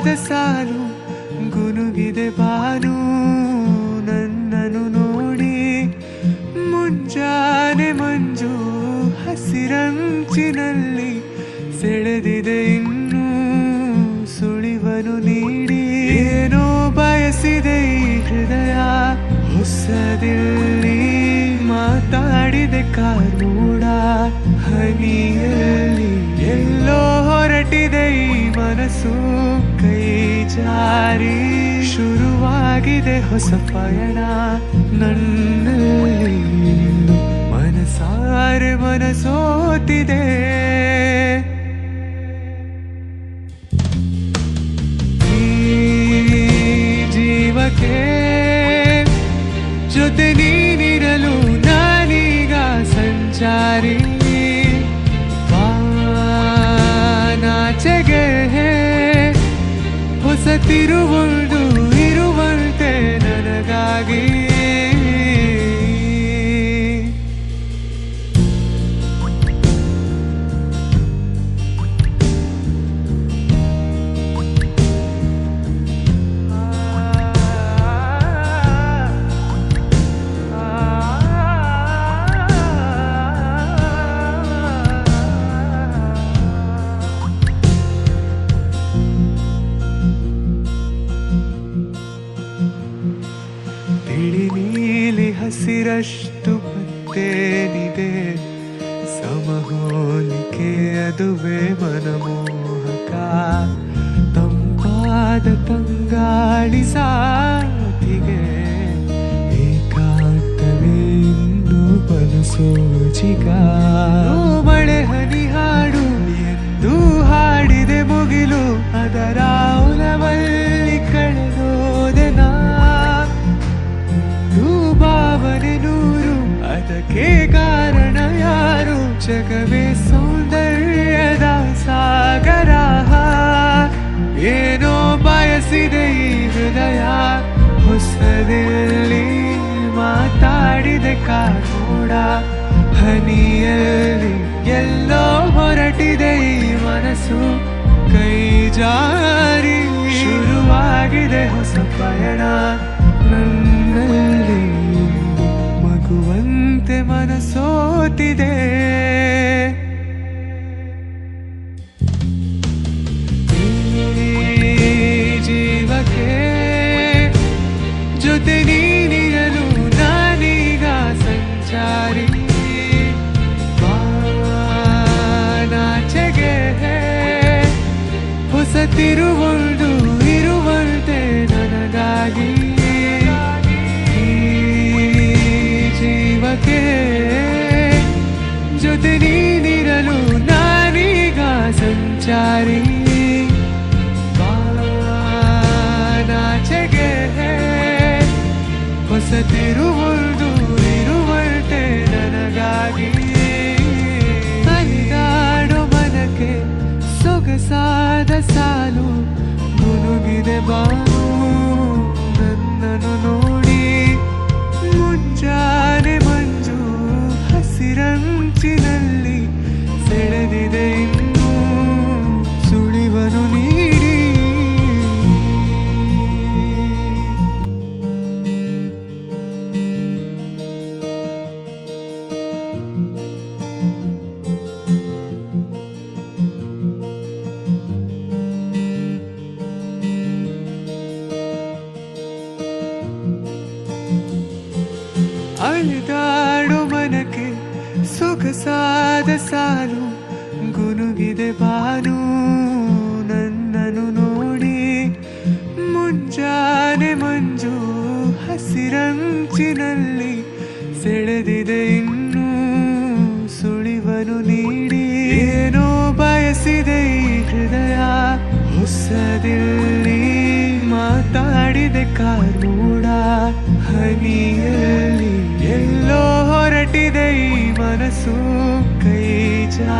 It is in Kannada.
ಸೊಗಸಾದ ಸಾಲು ಗುನುಗಿದೆ ಬಾನು. ನನ್ನನು ನೋಡಿ ಮುಂಜಾನೆ ಮಂಜು ಹಸಿರಂಚಿನಲ್ಲಿ ಸೆಳೆದಿದೆ ಇನ್ನೂ ಸುಳಿವನು ನೀಡಿ. ಏನೋ ಬಯಸಿದೆ ಈ ಹೃದಯ ಹೊಸದಿಲ್ಲಿ ಮಾತಾಡಿದೆ ಕಾರೂಡ ಹನಿಯಲ್ಲಿ ಮನಸ್ಸು ಕೈ ಜಾರಿ. ಶುರುವಾಗಿದೆ ಹೊಸ ಪಯಣ ಇಂದು ಮನಸಾರೆ ಮನಸೋತಿದೆ. ಜೀವಕ್ಕೆ ಜೊತೆ ನೀನಿರಲು ನಾನೀಗ ಸಂಚಾರಿ. ಹೊಸ ಹಸಿರಷ್ಟು ಮತ್ತೇನಿದೆ ಸಮಹೋಲಿಕೆ ಅದುವೇ ಮನಮೋಹಕ. ತಂಪಾದ ತಂಗಾಳಿ ಸಾತಿಗೆ ಏಕಾಂತವೇ ಇನ್ನು ಬಲಸೋಜಿಗಾ. ಜಗವೇ ಸೌಂದರ್ಯದ ಸಾಗರ. ಏನೋ ಬಯಸಿದೆ ಈ ಹೃದಯ. ಹೊಸದಲ್ಲಿ ಮಾತಾಡಿದೆ ಕಾನೂಡ ಹನಿಯಲ್ಲಿ ಎಲ್ಲೋ ಹೊರಟಿದೆ ಈ ಮನಸ್ಸು. ಕೈ ಜಾರಿ ಶುರುವಾಗಿದೆ ಹೊಸ ಪಯಣ. ನನ್ನಲ್ಲಿ ಮಗುವಂತೆ ಮನಸೋತಿದೆ. ಹೊಸ ತಿರುವೊಂದು ಇರುವಂತೆ ನನಗಾಗಿ ಜೀವಕ್ಕೆ ಸೊಗಸಾದ ಸಾಲು ಮುನುಗಿದೆ ಬಾನು ನನ್ನನ್ನು ನೋಡಿ ಮಂಜು ಹೊಸದಿಲ್ಲಿ ಮಾತಾಡಿದೆ ಕಾನೂಡ ಹನಿಯಲ್ಲಿ ಎಲ್ಲೋ ಹೊರಟಿದೆ ಈ ಮನಸ್ಸು. ಕೈ ಜಾ